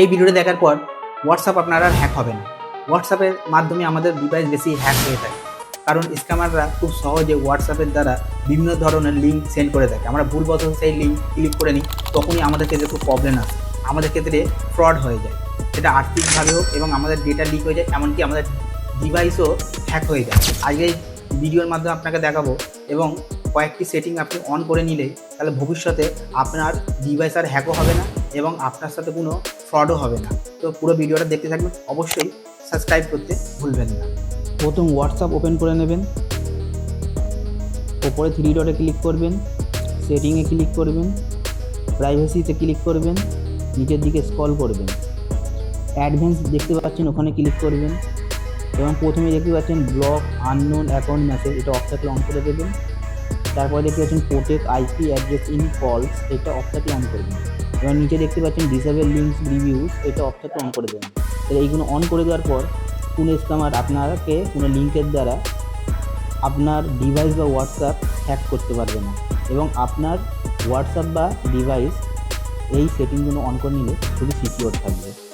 এই ভিডিওটা দেখার পর হোয়াটসঅ্যাপ আপনার আর হ্যাক হবে না। হোয়াটসঅ্যাপের মাধ্যমে আমাদের ডিভাইস বেশি হ্যাক হয়ে থাকে। কারণ স্ক্যামাররা খুব সহজে হোয়াটসঅ্যাপের দ্বারা বিভিন্ন ধরনের লিঙ্ক সেন্ড করে থাকে। আমরা ভুলবশত সেই লিঙ্ক ক্লিক করে নিই, তখনই আমাদের ক্ষেত্রে খুব প্রবলেম আসে। আমাদের ক্ষেত্রে ফ্রড হয়ে যায়। সেটা আর্থিকভাবে হোক এবং আমাদের ডেটা লিক হয়ে যায়, এমনকি আমাদের ডিভাইসও হ্যাক হয়ে যায়। আজকে ভিডিওর মাধ্যমে আপনাকে দেখাবো এবং কয়েকটি সেটিং আপনি অন করে নিলে তাহলে ভবিষ্যতে আপনার ডিভাইস আর হ্যাকও হবে না। এবং আপনার সাথে কোনো ফ্রডও হবে না। তো পুরো ভিডিওটা দেখতে থাকবেন। অবশ্যই সাবস্ক্রাইব করতে ভুলবেন না। প্রথম হোয়াটসঅ্যাপ ওপেন করে নেবেন। ওপরে থ্রি ডটে ক্লিক করবেন। সেটিংয়ে ক্লিক করবেন। প্রাইভেসিতে ক্লিক করবেন। নিচের দিকে স্কল করবেন। অ্যাডভেন্স দেখতে পাচ্ছেন, ওখানে ক্লিক করবেন। এবং প্রথমে দেখতে পাচ্ছেন ব্লক আননোন অ্যাকাউন্ট মেসেজ এটা অফ থাকলে অন করে দেবেন। তারপরে দেখতে পাচ্ছেন প্রোটেক্ট আইপি অ্যাড্রেস ইন কলস এটা অফ থাকলে অন করবেন। এবং নিচে দেখতে পাচ্ছেন ডিসেবল লিঙ্কস রিভিউস এটা থাকলে অন করে দেবেন তাহলে এইগুলো অন করে দেওয়ার পর কোনো স্ক্যামার আপনাকে কোনো লিঙ্কের দ্বারা আপনার ডিভাইস বা হোয়াটসঅ্যাপ হ্যাক করতে পারবে না। এবং আপনার হোয়াটসঅ্যাপ বা ডিভাইস এই সেটিংগুলো অন করে নিলে খুবই সিকিওর থাকবে।